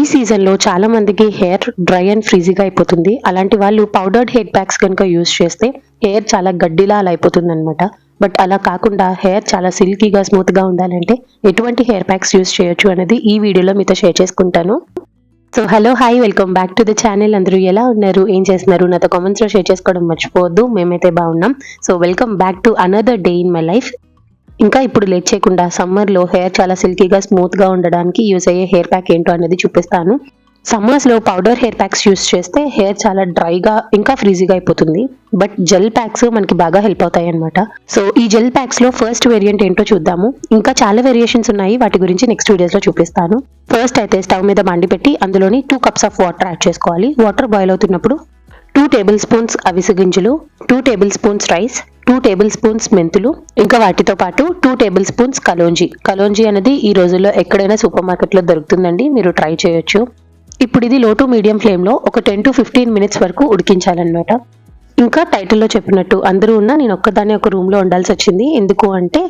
ఈ సీజన్లో చాలా మందికి హెయిర్ డ్రై అండ్ ఫ్రీజీగా అయిపోతుంది. అలాంటి వాళ్ళు పౌడర్డ్ హెయిర్ ప్యాక్స్ కనుక యూజ్ చేస్తే హెయిర్ చాలా గడ్డిలా అలా అయిపోతుంది అనమాట బట్ అలా కాకుండా హెయిర్ చాలా సిల్కీగా స్మూత్గా ఉండాలంటే ఎటువంటి హెయిర్ ప్యాక్స్ యూజ్ చేయొచ్చు అనేది ఈ వీడియోలో మీతో షేర్ చేసుకుంటాను. So hello hi welcome back to the channel అందరూ ఎలా ఉన్నారు? ఏం చేస్తున్నారు? నాతో కామెంట్స్లో షేర్ చేసుకోవడం మర్చిపోవద్దు. మేమైతే బాగున్నాం. So welcome back to another day in my life ఇంకా ఇప్పుడు లేట్ చేయకుండా సమ్మర్లో హెయిర్ చాలా సిల్కీగా స్మూత్గా ఉండడానికి యూస్ అయ్యే హెయిర్ ప్యాక్ ఏంటో అనేది చూపిస్తాను. సమ్మర్స్లో పౌడర్ హెయిర్ ప్యాక్స్ యూస్ చేస్తే హెయిర్ చాలా డ్రైగా ఇంకా ఫ్రీజీగా అయిపోతుంది. బట్ జెల్ ప్యాక్స్ మనకి బాగా హెల్ప్ అవుతాయి అనమాట సో ఈ జెల్ ప్యాక్స్లో ఫస్ట్ వేరియంట్ ఏంటో చూద్దాము. ఇంకా చాలా వేరియేషన్స్ ఉన్నాయి. వాటి గురించి నెక్స్ట్ వీడియోస్లో చూపిస్తాను. ఫస్ట్ అయితే స్టవ్ మీద మండి పెట్టి అందులోని two cups of water add చేసుకోవాలి. వాటర్ బాయిల్ అవుతున్నప్పుడు టూ టేబుల్ స్పూన్స్ అవిసె గింజలు two tablespoons rice two tablespoons మెంతులు ఇంకా వాటితో పాటు two tablespoons kalonji. Kalonji అనేది ఈ రోజుల్లో ఎక్కడైనా సూపర్ మార్కెట్లో దొరుకుతుందండి మీరు ట్రై చేయొచ్చు. ఇప్పుడు ఇది లో టు మీడియం ఫ్లేమ్లో ఒక టెన్ టు ఫిఫ్టీన్ మినిట్స్ వరకు ఉడికించాలన్నమాట. ఇంకా టైటిల్లో చెప్పినట్టు అందరూ ఉన్నా నేను ఒక్కదాన్ని ఒక రూమ్లో ఉండాల్సి వచ్చింది. ఎందుకు అంటే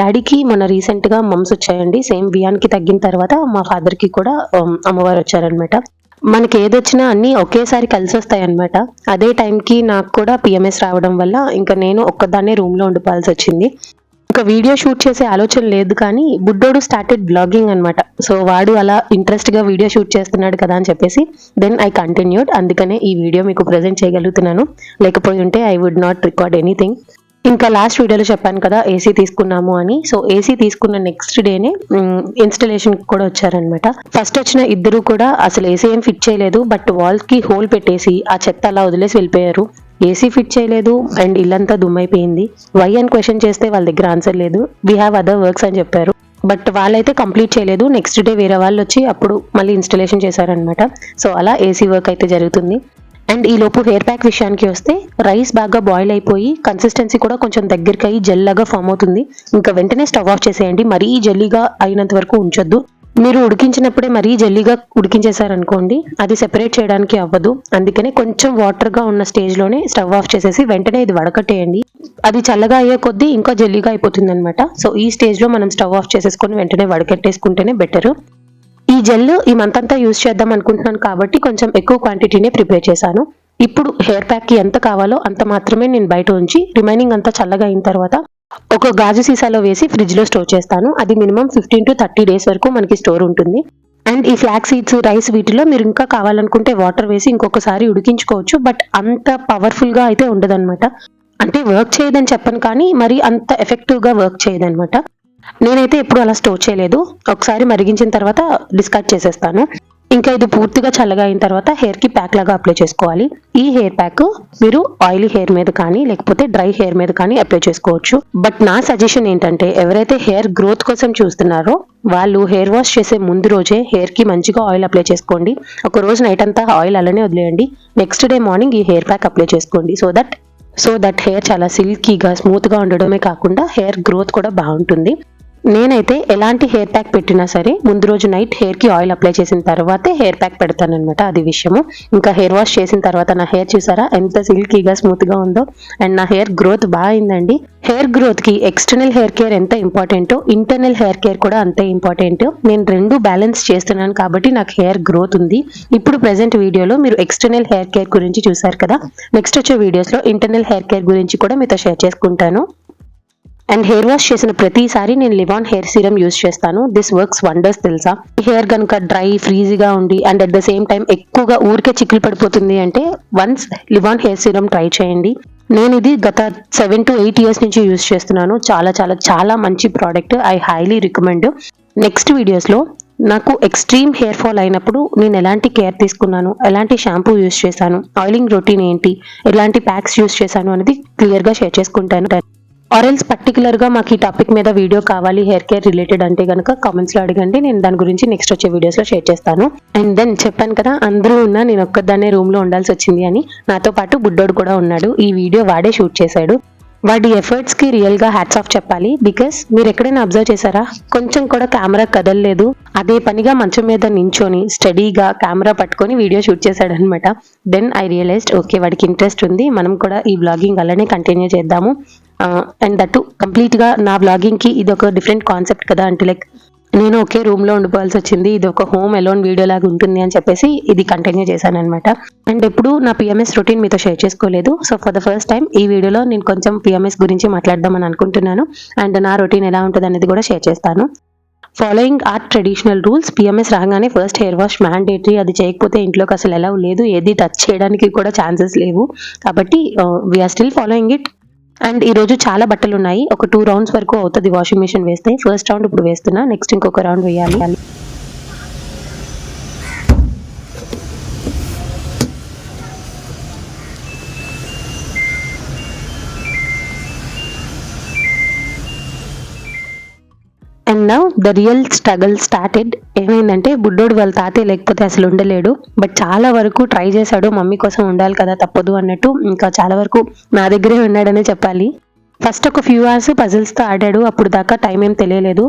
డాడీకి మొన్న రీసెంట్గా మమ్స్ వచ్చాయండి. సేమ్ బియ్యానికి తగ్గిన తర్వాత మా ఫాదర్కి కూడా అమ్మవారు వచ్చారనమాట మనకి ఏదొచ్చినా అన్నీ ఒకేసారి కలిసి వస్తాయి అనమాట అదే టైంకి నాకు కూడా పిఎంఎస్ రావడం వల్ల ఇంకా నేను ఒక్కదాన్నే రూమ్లో ఉండిపోవాల్సి వచ్చింది. ఇంకా వీడియో షూట్ చేసే ఆలోచన లేదు కానీ బుడ్డోడు స్టార్టెడ్ బ్లాగింగ్ అనమాట సో వాడు అలా ఇంట్రెస్ట్గా వీడియో షూట్ చేస్తున్నాడు కదా అని చెప్పేసి దెన్ ఐ కంటిన్యూడ్ అందుకనే ఈ వీడియో మీకు ప్రజెంట్ చేయగలుగుతున్నాను. లేకపోయి ఉంటే I would not record anything ఇంకా లాస్ట్ వీడియోలో చెప్పాను కదా ఏసీ తీసుకున్నాము అని. సో ఏసీ తీసుకున్న నెక్స్ట్ డేనే ఇన్స్టలేషన్ కూడా వచ్చారనమాట ఫస్ట్ వచ్చిన ఇద్దరు కూడా అసలు ఏసీ ఏం ఫిట్ చేయలేదు బట్ వాల్కి హోల్ పెట్టేసి ఆ చెత్త అలా వదిలేసి వెళ్ళిపోయారు. ఏసీ ఫిట్ చేయలేదు అండ్ ఇల్లంతా దుమ్మైపోయింది వై అని క్వశ్చన్ చేస్తే వాళ్ళ దగ్గర ఆన్సర్ లేదు. వీ హ్యావ్ అదర్ వర్క్స్ అని చెప్పారు. బట్ వాళ్ళైతే కంప్లీట్ చేయలేదు. నెక్స్ట్ డే వేరే వాళ్ళు వచ్చి అప్పుడు మళ్ళీ ఇన్స్టలేషన్ చేశారనమాట సో అలా ఏసీ వర్క్ అయితే జరుగుతుంది. అండ్ ఈ లోపు హెయిర్ ప్యాక్ విషయానికి వస్తే రైస్ బాగా బాయిల్ అయిపోయి కన్సిస్టెన్సీ కూడా కొంచెం దగ్గరికి అయ్యి జెల్ లాగా ఫామ్ అవుతుంది. ఇంకా వెంటనే స్టవ్ ఆఫ్ చేసేయండి. మరీ జెల్లీగా అయినంత వరకు ఉంచొద్దు. మీరు ఉడికించినప్పుడే మరీ జల్లీగా ఉడికించేశారనుకోండి అది సెపరేట్ చేయడానికి అవ్వదు. అందుకనే కొంచెం వాటర్గా ఉన్న స్టేజ్లోనే స్టవ్ ఆఫ్ చేసేసి వెంటనే ఇది వడకట్టేయండి. అది చల్లగా అయ్యే కొద్దీ ఇంకా జల్లీగా అయిపోతుంది అనమాట సో ఈ స్టేజ్లో మనం స్టవ్ ఆఫ్ చేసేసుకొని వెంటనే వడకట్టేసుకుంటేనే బెటర్ ఈ జెల్ ఈ మంత్ అంతా యూజ్ చేద్దాం అనుకుంటున్నాను కాబట్టి కొంచెం ఎక్కువ క్వాంటిటీనే ప్రిపేర్ చేశాను. ఇప్పుడు హెయిర్ ప్యాక్కి ఎంత కావాలో అంత మాత్రమే నేను బయట ఉంచి రిమైనింగ్ అంతా చల్లగా అయిన తర్వాత ఒక గాజు సీసాలో వేసి ఫ్రిడ్జ్లో స్టోర్ చేస్తాను. అది minimum fifteen to thirty days వరకు మనకి స్టోర్ ఉంటుంది. అండ్ ఈ ఫ్లాక్ సీడ్స్ రైస్ వీటిలో మీరు ఇంకా కావాలనుకుంటే వాటర్ వేసి ఇంకొకసారి ఉడికించుకోవచ్చు. బట్ అంత పవర్ఫుల్గా అయితే ఉండదన్నమాట. అంటే వర్క్ చేయదని చెప్పను కానీ మరి అంత ఎఫెక్టివ్గా వర్క్ చేయదనమాట నేనైతే ఎప్పుడు అలా స్టోర్ చేయలేదు. ఒకసారి మరిగించిన తర్వాత డిస్కార్డ్ చేసేస్తాను. ఇంకా ఇది పూర్తిగా చల్లగా అయిన తర్వాత హెయిర్కి ప్యాక్ లాగా అప్లై చేసుకోవాలి. ఈ హెయిర్ ప్యాక్ మీరు ఆయిలీ హెయిర్ మీద కానీ లేకపోతే డ్రై హెయిర్ మీద కానీ అప్లై చేసుకోవచ్చు. బట్ నా సజెషన్ ఏంటంటే ఎవరైతే హెయిర్ గ్రోత్ కోసం చూస్తున్నారో వాళ్ళు హెయిర్ వాష్ చేసే ముందు రోజే హెయిర్కి మంచిగా ఆయిల్ అప్లై చేసుకోండి. ఒక రోజు నైట్ అంతా ఆయిల్ అలానే వదిలేయండి. నెక్స్ట్ డే మార్నింగ్ ఈ హెయిర్ ప్యాక్ అప్లై చేసుకోండి. So that so that hair చాలా సిల్కీగా స్మూత్గా ఉండడమే కాకుండా హెయిర్ గ్రోత్ కూడా బాగుంటుంది. నేనైతే ఎలాంటి హెయిర్ ప్యాక్ పెట్టినా సరే ముందు రోజు నైట్ హెయిర్కి ఆయిల్ అప్లై చేసిన తర్వాతే హెయిర్ ప్యాక్ పెడతాను అనమాట అది విషయము. ఇంకా హెయిర్ వాష్ చేసిన తర్వాత నా హెయిర్ చూసారా? ఎంత సిల్కీగా స్మూత్గా ఉందో. అండ్ నా హెయిర్ గ్రోత్ బాగా అయిందండి. హెయిర్ గ్రోత్కి ఎక్స్టర్నల్ హెయిర్ కేర్ ఎంత ఇంపార్టెంటో ఇంటర్నల్ హెయిర్ కేర్ కూడా అంతే ఇంపార్టెంట్ నేను రెండు బ్యాలెన్స్ చేస్తున్నాను కాబట్టి నాకు హెయిర్ గ్రోత్ ఉంది. ఇప్పుడు ప్రెసెంట్ వీడియోలో మీరు ఎక్స్టర్నల్ హెయిర్ కేర్ గురించి చూసారు కదా? నెక్స్ట్ వచ్చే వీడియోస్లో ఇంటర్నల్ హెయిర్ కేర్ గురించి కూడా మీతో షేర్ చేసుకుంటాను. అండ్ హెయిర్ వాష్ చేసిన ప్రతిసారి నేను leave in hair serum use చేస్తాను. దిస్ వర్క్స్ వండర్స్ తెలుసా? హెయిర్ కనుక డ్రై ఫ్రీజీగా ఉండి and at the same time ఎక్కువగా ఊరికే చిక్కులు పడిపోతుంది అంటే once leave in hair serum try చేయండి. నేను ఇది గత సెవెన్ టు ఎయిట్ ఇయర్స్ నుంచి యూస్ చేస్తున్నాను. చాలా చాలా చాలా మంచి product I highly recommend next వీడియోస్లో నాకు ఎక్స్ట్రీమ్ హెయిర్ ఫాల్ అయినప్పుడు నేను ఎలాంటి కేర్ తీసుకున్నాను? ఎలాంటి షాంపూ యూస్ చేశాను? ఆయిలింగ్ రొటీన్ ఏంటి? ఎలాంటి ప్యాక్స్ యూస్ చేశాను అనేది క్లియర్గా షేర్ చేసుకుంటాను. ఆరెల్స్ ఎల్స్గా మాకు ఈ టాపిక్ మీద వీడియో కావాలి హెయిర్ కేర్ రిలేటెడ్ అంటే కనుక కామెంట్స్లో అడగండి. నేను దాని గురించి నెక్స్ట్ వచ్చే వీడియోస్లో షేర్ చేస్తాను. అండ్ దెన్ చెప్పాను కదా అందరూ ఉన్నా నేను ఒక్కదాన్నే రూమ్లో ఉండాల్సి వచ్చింది అని. నాతో పాటు బుడ్డోడు కూడా ఉన్నాడు. ఈ వీడియో వాడే షూట్ చేశాడు. వాడి ఎఫర్ట్స్కి రియల్గా హ్యాట్స్ ఆఫ్ చెప్పాలి. బికాస్ మీరు ఎక్కడైనా అబ్జర్వ్ చేశారా? కొంచెం కూడా కెమెరా కదలలేదు. అదే పనిగా మంచం మీద నించొని స్టడీగా కెమెరా పట్టుకొని వీడియో షూట్ చేశాడు అనమాట దెన్ ఐ రియలైజ్డ్ ఓకే వాడికి ఇంట్రెస్ట్ ఉంది. మనం కూడా ఈ బ్లాగింగ్ అలానే కంటిన్యూ చేద్దాము. అండ్ దట్ కంప్లీట్గా నా బ్లాగింగ్కి ఇది ఒక డిఫరెంట్ కాన్సెప్ట్ కదా అంటే లైక్ నేను ఒకే రూమ్లో ఉండిపోవాల్సి వచ్చింది ఇది ఒక హోమ్ ఎలోన్ వీడియో లాగా ఉంటుంది అని చెప్పేసి ఇది కంటిన్యూ చేశాను అనమాట అండ్ ఎప్పుడు నా పిఎంఎస్ రొటీన్ మీతో షేర్ చేసుకోలేదు. So for the first time ఈ వీడియోలో నేను కొంచెం పిఎంఎస్ గురించి మాట్లాడదామని అనుకుంటున్నాను. అండ్ నా రొటీన్ ఎలా ఉంటుంది అనేది కూడా షేర్ చేస్తాను. Following or traditional rules PMS రాగానే ఫస్ట్ హెయిర్ వాష్ మ్యాండేటరీ అది చేయకపోతే ఇంట్లోకి అసలు ఎలా లేదు. ఏది టచ్ చేయడానికి కూడా ఛాన్సెస్ లేవు. కాబట్టి we are still following it and ఈ రోజు చాలా బట్టలు ఉన్నాయి ఒక టూ రౌండ్స్ వరకు అవుతుంది వాషింగ్ మిషన్ వేస్తే. ఫస్ట్ రౌండ్ ఇప్పుడు వేస్తున్నా. నెక్స్ట్ ఇంకొక రౌండ్ వేయాలి. And now the real struggle started ఏమైందంటే బుడ్డోడు వాళ్ళ తాతయ్య లేకపోతే అసలు ఉండలేడు. బట్ చాలా వరకు ట్రై చేశాడు మమ్మీ కోసం ఉండాలి కదా తప్పదు అన్నట్టు. ఇంకా చాలా వరకు నా దగ్గరే ఉన్నాడనే చెప్పాలి. ఫస్ట్ ఒక ఫ్యూ అవర్స్ పజిల్స్తో ఆడాడు. అప్పుడు దాకా టైం ఏం తెలియలేదు.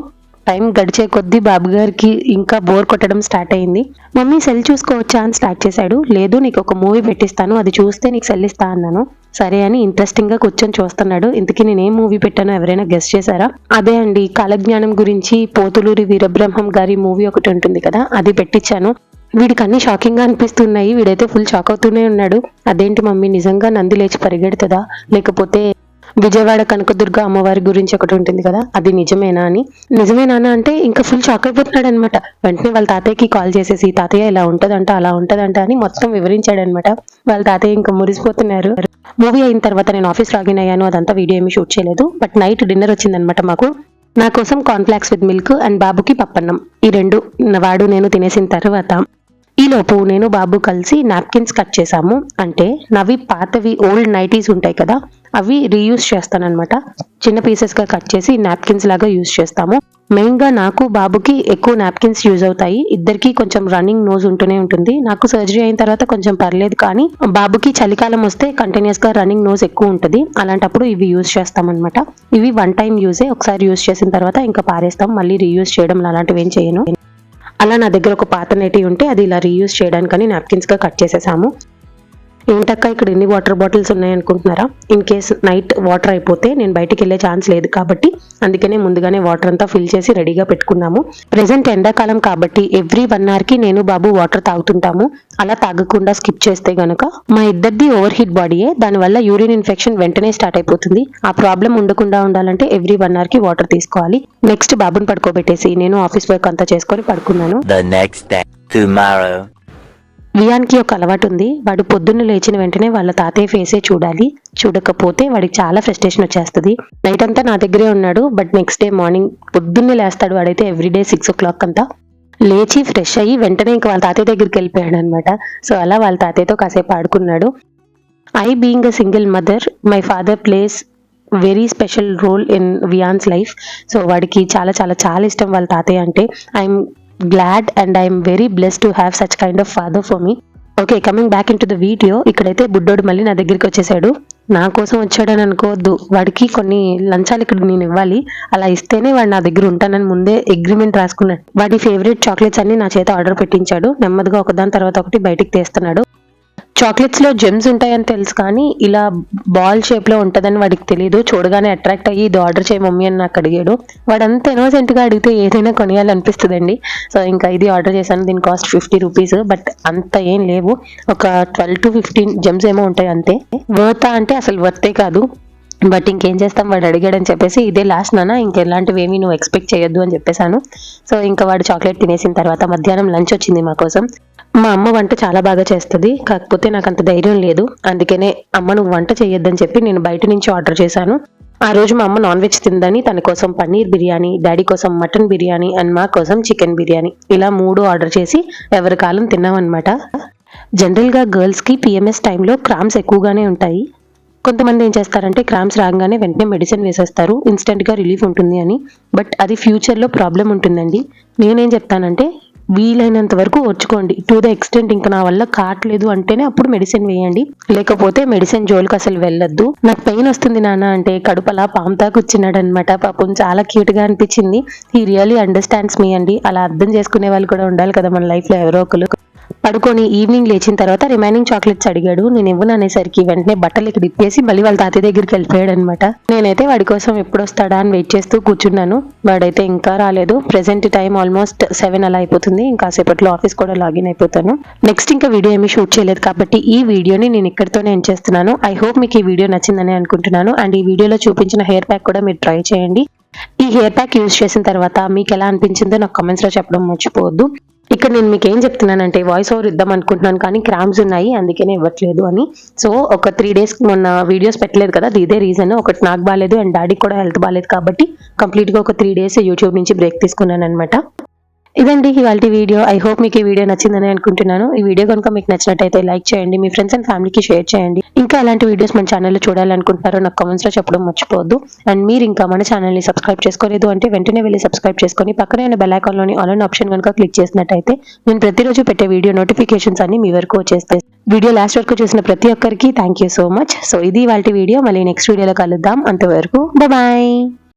టైం గడిచే కొద్దీ బాబు గారికి ఇంకా బోర్ కొట్టడం స్టార్ట్ అయింది. మమ్మీ సెల్ చూసుకోవచ్చా? అని స్టార్ట్ చేశాడు. లేదు నీకు ఒక మూవీ పెట్టిస్తాను. అది చూస్తే నీకు సెల్ ఇస్తా అన్నాను. సరే అని ఇంట్రెస్టింగ్గా కూర్చొని చూస్తున్నాడు. ఇంతకీ నేను ఏం మూవీ పెట్టానో ఎవరైనా గెస్ట్ చేశారా? అదే అండి కాలజ్ఞానం గురించి పోతులూరి వీరబ్రహ్మం గారి మూవీ ఒకటి ఉంటుంది కదా అది పెట్టించాను వీడికి అన్ని షాకింగ్గా అనిపిస్తున్నాయి. వీడైతే ఫుల్ షాక్ అవుతూనే ఉన్నాడు. అదేంటి మమ్మీ నిజంగా నంది లేచి పరిగెడుతుందా? లేకపోతే విజయవాడ కనకదుర్గ అమ్మవారి గురించి ఒకటి ఉంటుంది కదా? అది నిజమేనా అని? నిజమేనా అంటే ఇంకా ఫుల్ షాక్ అయిపోతున్నాడు అనమాట వెంటనే వాళ్ళ తాతయ్యకి కాల్ చేసేసి తాతయ్య ఇలా ఉంటదంట అలా ఉంటదంట అని మొత్తం వివరించాడు అనమాట వాళ్ళ తాతయ్య ఇంకా మురిసిపోతున్నారు. మూవీ అయిన తర్వాత నేను ఆఫీస్ లాగిన్ అయ్యాను. అదంతా వీడియో ఏమి షూట్ చేయలేదు. బట్ నైట్ డిన్నర్ వచ్చిందనమాట మాకు. నా కోసం కాన్ఫ్లాక్స్ విత్ మిల్క్ అండ్ బాబుకి పప్పన్నం. ఈ రెండు వాడు నేను తినేసిన తర్వాత ఈలోపు నేను బాబు కలిసి నాప్కిన్స్ కట్ చేసాము అంటే నవి పాతవి ఓల్డ్ నైటీస్ ఉంటాయి కదా? అవి రీయూస్ చేస్తానన్నమాట. చిన్న పీసెస్గా కట్ చేసి నాప్కిన్స్ లాగా యూస్ చేస్తాము. మెయిన్గా నాకు బాబుకి ఎక్కువ నాప్కిన్స్ యూజ్ అవుతాయి. ఇద్దరికి కొంచెం రన్నింగ్ నోజ్ ఉంటూనే ఉంటుంది. నాకు సర్జరీ అయిన తర్వాత కొంచెం పర్లేదు కానీ బాబుకి చలికాలం వస్తే కంటిన్యూస్గా రన్నింగ్ నోజ్ ఎక్కువ ఉంటుంది. అలాంటప్పుడు ఇవి యూజ్ చేస్తామన్నమాట. ఇవి వన్ టైం యూజే ఒకసారి యూజ్ చేసిన తర్వాత ఇంకా పారేస్తాం. మళ్ళీ రీయూజ్ చేయడం అలాంటివి ఏం చేయను. అలా నా దగ్గర ఒక పాత నెటి ఉంటే అది ఇలా రీయూజ్ చేయడానికని నాప్కిన్స్గా కట్ చేసేసాము. ఏంటక్క ఇక్కడ ఎన్ని వాటర్ బాటిల్స్ ఉన్నాయి అనుకుంటున్నారా? ఇన్ కేస్ నైట్ వాటర్ అయిపోతే నేను బయటికి వెళ్ళే ఛాన్స్ లేదు కాబట్టి అందుకనే ముందుగానే వాటర్ అంతా ఫిల్ చేసి రెడీగా పెట్టుకున్నాము. ప్రెసెంట్ ఎండాకాలం కాబట్టి ఎవ్రీ వన్ అవర్కి నేను బాబు వాటర్ తాగుతుంటాము. అలా తాగకుండా స్కిప్ చేస్తే గనుక మా ఇద్దరిది ఓవర్ హీట్ బాడీయే దానివల్ల యూరిన్ ఇన్ఫెక్షన్ వెంటనే స్టార్ట్ అయిపోతుంది. ఆ ప్రాబ్లం ఉండకుండా ఉండాలంటే ఎవ్రీ వన్ అవర్కి వాటర్ తీసుకోవాలి. నెక్స్ట్ బాబుని పడుకోబెట్టేసి నేను ఆఫీస్ వర్క్ అంతా చేసుకొని పడుకున్నాను. Tomorrow. వియాన్కి ఒక అలవాటు ఉంది వాడు పొద్దున్న లేచిన వెంటనే వాళ్ళ తాతయ్య ఫేసే చూడాలి. చూడకపోతే వాడికి చాలా ఫ్రస్ట్రేషన్ వచ్చేస్తుంది. నైట్ అంతా నా దగ్గరే ఉన్నాడు. బట్ నెక్స్ట్ డే మార్నింగ్ పొద్దున్నే లేస్తాడు. వాడైతే ఎవ్రీడే సిక్స్ ఓ క్లాక్ అంతా లేచి ఫ్రెష్ అయ్యి వెంటనే ఇంకా వాళ్ళ తాతయ్య దగ్గరికి వెళ్ళిపోయాడు అనమాట సో అలా వాళ్ళ తాతయ్యతో కాసేపు ఆడుకున్నాడు. I being a single mother my father plays very special role in Viaan's life so వాడికి చాలా చాలా చాలా ఇష్టం వాళ్ళ తాతయ్య అంటే. I'm glad and I'm very bless to have such kind of father for me okay coming back into the video ఇక్కడైతే బుడ్డోడు మళ్ళీ నా దగ్గరికి వచ్చేసాడు. నా కోసం వచ్చాడని అనుకోవద్దు. వాడికి కొన్ని లంచాలు ఇక్కడ నేను ఇవ్వాలి. అలా ఇస్తేనే వాడు నా దగ్గర ఉంటానని ముందే అగ్రిమెంట్ రాసుకున్నాడు. వాడి ఫేవరెట్ చాక్లెట్స్ అన్ని నా చేత ఆర్డర్ పెట్టించాడు. నెమ్మదిగా ఒకదాని తర్వాత ఒకటి బయటికి తీస్తున్నాడు. చాక్లెట్స్లో జెమ్స్ ఉంటాయని తెలుసు కానీ ఇలా బాల్ షేప్లో ఉంటదని వాడికి తెలియదు చూడగానే అట్రాక్ట్ అయ్యి ఇది ఆర్డర్ చేయి మమ్మీ అని నాకు అడిగాడు. వాడు అంత ఇన్నోసెంట్గా అడిగితే ఏదైనా కొనియాలనిపిస్తుందండి. సో ఇంకా ఇది ఆర్డర్ చేశాను. దీని కాస్ట్ ఫిఫ్టీ రూపీస్ బట్ అంత ఏం లేవు. ఒక ట్వెల్వ్ టు ఫిఫ్టీన్ జెమ్స్ ఏమో ఉంటాయి అంతే. వర్తా అంటే అసలు వర్తే కాదు. బట్ ఇంకేం చేస్తాం? వాడు అడిగాడని చెప్పేసి ఇదే లాస్ట్ నాన్న. ఇంకెలాంటివి ఏమీ నువ్వు ఎక్స్పెక్ట్ చేయొద్దు అని చెప్పేశాను. సో ఇంకా వాడు చాక్లెట్ తినేసిన తర్వాత మధ్యాహ్నం లంచ్ వచ్చింది మా కోసం. మా అమ్మ వంట చాలా బాగా చేస్తుంది. కాకపోతే నాకు అంత ధైర్యం లేదు. అందుకనే అమ్మ నువ్వు వంట చేయొద్దని చెప్పి నేను బయట నుంచి ఆర్డర్ చేశాను. ఆ రోజు మా అమ్మ నాన్ వెజ్ తిందని తన కోసం పన్నీర్ బిర్యానీ డాడీ కోసం మటన్ బిర్యానీ అండ్ మా కోసం చికెన్ బిర్యానీ ఇలా మూడు ఆర్డర్ చేసి ఎవరి కాలం తిన్నామన్నమాట. జనరల్గా గర్ల్స్కి పిఎంఎస్ టైంలో క్రామ్స్ ఎక్కువగానే ఉంటాయి. కొంతమంది ఏం చేస్తారంటే క్రామ్స్ రాగానే వెంటనే మెడిసిన్ వేసేస్తారు ఇన్స్టెంట్గా రిలీఫ్ ఉంటుంది అని. బట్ అది ఫ్యూచర్లో ప్రాబ్లం ఉంటుందండి. నేనేం చెప్తానంటే వీలైనంత వరకు వచ్చుకోండి టు ద ఎక్స్టెంట్ ఇంకా నా వల్ల కావట్లేదు అంటేనే అప్పుడు మెడిసిన్ వేయండి. లేకపోతే మెడిసిన్ జోలికి అసలు వెళ్ళొద్దు. నాకు పెయిన్ వస్తుంది నాన్న అంటే కడుపలా పాముతా కూర్చున్నాడు అనమాట పాపం చాలా క్యూట్గా అనిపించింది. ఈ రియలీ అండర్స్టాండ్స్ మీ అండి. అలా అర్థం చేసుకునే వాళ్ళు కూడా ఉండాలి కదా మన లైఫ్లో ఎవరో ఒకరు. పడుకొని ఈవినింగ్ లేచిన తర్వాత రిమైనింగ్ చాక్లెట్స్ అడిగాడు. నేను ఇవ్వను అనేసరికి వెంటనే బట్టలు ఇక్కడ ఇప్పేసి మళ్ళీ వాళ్ళ తాతయ్య దగ్గరికి వెళ్ళిపోయాడు అనమాట నేనైతే వాడి కోసం ఎప్పుడు వస్తాడా అని వెయిట్ చేస్తూ కూర్చున్నాను. వాడైతే ఇంకా రాలేదు. ప్రెసెంట్ టైం ఆల్మోస్ట్ సెవెన్ అలా అయిపోతుంది. ఇంకా సేపట్లో ఆఫీస్ కూడా లాగిన్ అయిపోతాను. నెక్స్ట్ ఇంకా వీడియో ఏమీ షూట్ చేయలేదు కాబట్టి ఈ వీడియోని నేను ఇక్కడితోనే ఎండ్ చేస్తున్నాను. ఐ హోప్ మీకు ఈ వీడియో నచ్చిందని అనుకుంటున్నాను. అండ్ ఈ వీడియోలో చూపించిన హెయిర్ ప్యాక్ కూడా మీరు ట్రై చేయండి. ఈ హెయిర్ ప్యాక్ యూజ్ చేసిన తర్వాత మీకు ఎలా అనిపించిందో నాకు కమెంట్స్లో చెప్పడం మర్చిపోవద్దు. ఇక్కడ నేను మీకు ఏం చెప్తున్నానంటే వాయిస్ ఓవర్ ఇద్దాం అనుకుంటున్నాను కానీ క్రామ్స్ ఉన్నాయి అందుకనే ఇవ్వట్లేదు అని. సో ఒక త్రీ డేస్ మొన్న వీడియోస్ పెట్టలేదు కదా ఇదే రీజన్ ఒకటి నాకు బాగాలేదు అండ్ డాడీకి కూడా హెల్త్ బాగాలేదు కాబట్టి కంప్లీట్గా గా ఒక త్రీ డేస్ యూట్యూబ్ నుంచి బ్రేక్ తీసుకున్నాను అనమాట ఇదండి ఇవాళ వీడియో. ఐ హోప్ మీకు ఈ వీడియో నచ్చిందని అనుకుంటున్నాను. ఈ వీడియో కనుక మీకు నచ్చినట్టయితే లైక్ చేయండి మీ ఫ్రెండ్స్ అండ్ ఫ్యామిలీకి షేర్ చేయండి. ఇంకా అలాంటి వీడియోస్ మన ఛానల్లో చూడాలనుకుంటున్నారో నాకు comments లో చెప్పడం మర్చిపోవద్దు. అండ్ మీరు ఇంకా మన ఛానల్ని సబ్స్క్రైబ్ చేసుకోలేదు అంటే వెంటనే వెళ్ళి సబ్స్క్రైబ్ చేసుకొని పక్కనే ఉన్న బెల్ ఐకాన్లోని ఆల్ ఆప్షన్ కనుక క్లిక్ చేసినట్టయితే నేను ప్రతిరోజు పెట్టే వీడియో నోటిఫికేషన్స్ అన్ని మీ వరకు వచ్చేస్తాయి. వీడియో లాస్ట్ వరకు చూసిన ప్రతి ఒక్కరికి thank you so much so ఇది వాళ్ళ వీడియో. మళ్ళీ నెక్స్ట్ వీడియోలో కలుద్దాం. అంతవరకు బాయ్